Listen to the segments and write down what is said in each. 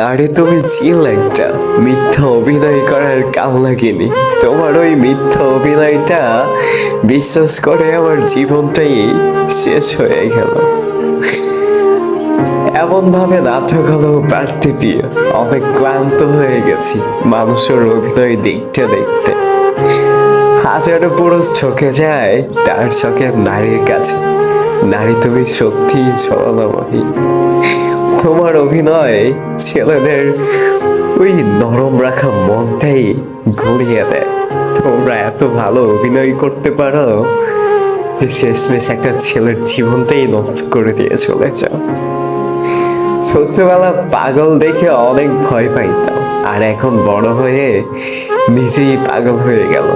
নারে তুমি চিল একটা মিথ্যা অভিনয় করার কাল লাগেনি। তোমার ওই মিথ্যা অভিনয়টা বিশ্বাস করে আমার জীবনটাই শেষ হয়ে গেল। এমন ভাবে নাটক হলো পারতে বিয়ে অনেক ক্লান্ত হয়ে গেছি মানুষের অভিনয় দেখতে দেখতে। হাজারো পুরুষ চোখে যায়, তার চোখে নারীর কাছে। নারী তুমি সত্যি ছলনাময়ী তোমার অভিনয় ছেলেদের ওই নরম রাখা মনটাই গড়িয়ে দেয়। তোমরা এত ভালো অভিনয় করতে পারো যে শেষমেশ একটা ছেলের জীবনটাই নষ্ট করে দিয়ে চলেছ ছোটবেলা পাগল দেখে অনেক ভয় পাইতাম, আর এখন বড় হয়ে নিজেই পাগল হয়ে গেল,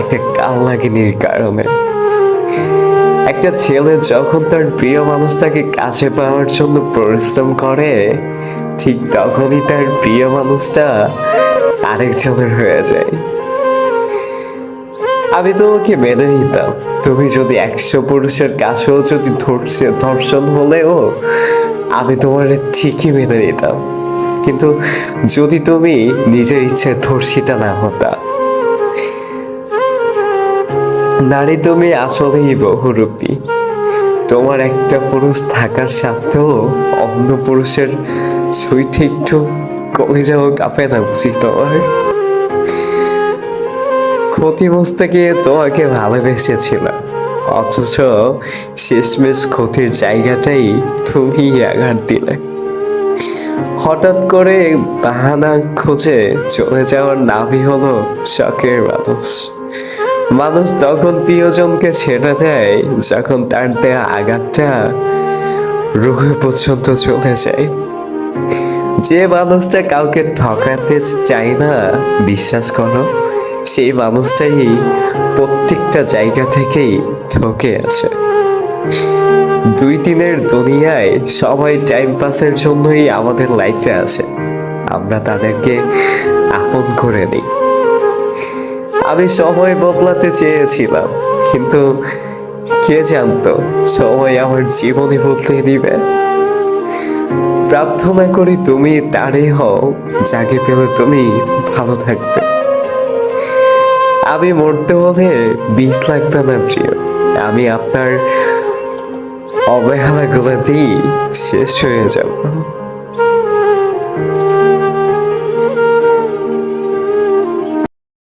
একটা কাল লাগেনির কারণে। একটা ছেলে যখন তার প্রিয় মানুষটাকে কাছে পাওয়ার জন্য পরিশ্রম করে, ঠিক তখনই তার প্রিয় মানুষটা আরেকজনের হয়ে যায়। আমি তোমাকে মেনে নিতাম। তুমি যদি একশো পুরুষের কাছেও যদি ধর্ষে- ধর্ষণ হলেও আমি তোমার ঠিকই মেনে নিতাম। কিন্তু যদি তুমি নিজের ইচ্ছে ধর্ষিতা না হতা নারী তুমি আসলেই বহুরূপী। তোমার একটা পুরুষ থাকার সাথেও অন্য পুরুষের সুইটি একটু কলেজাও কাঁপে না বুঝি তোমার। ক্ষতি গিয়ে তোমাকে ভালোবেসেছিলাম। অথচ শেষমেশ ক্ষতির জায়গাটাই তুমি আঘাত দিলে। হঠাৎ করে বাহানা খুঁজে চলে যাওয়ার নামই হলো শখের মানুষ। মানুষ তখন প্রিয়জনকে ছেড়ে দেয়, যখন তার দেয়া আঘাতটা রুহে পর্যন্ত চলে যায়। যে মানুষটা কাউকে ঠকাতে চায় না, বিশ্বাস করো, সেই মানুষটাই প্রত্যেকটা জায়গা থেকেই ঠকে আছে দুই দিনের দুনিয়ায় সবাই টাইম পাসের জন্যই আমাদের লাইফে আছে আমরা তাদেরকে আপন করে নিই। আমি সময় বদলাতে চেয়েছিলাম, কিন্তু কে জানতো সময় আমার জীবনই বদলে দিবে? প্রার্থনা করি তুমি তারই হও যাকে পেলে তুমি ভালো থাকবে। আমি মরতে হলে বিষ লাগবে না প্রিয়, আমি আপনার অবহেলা গুলাতেই শেষ হয়ে যাব।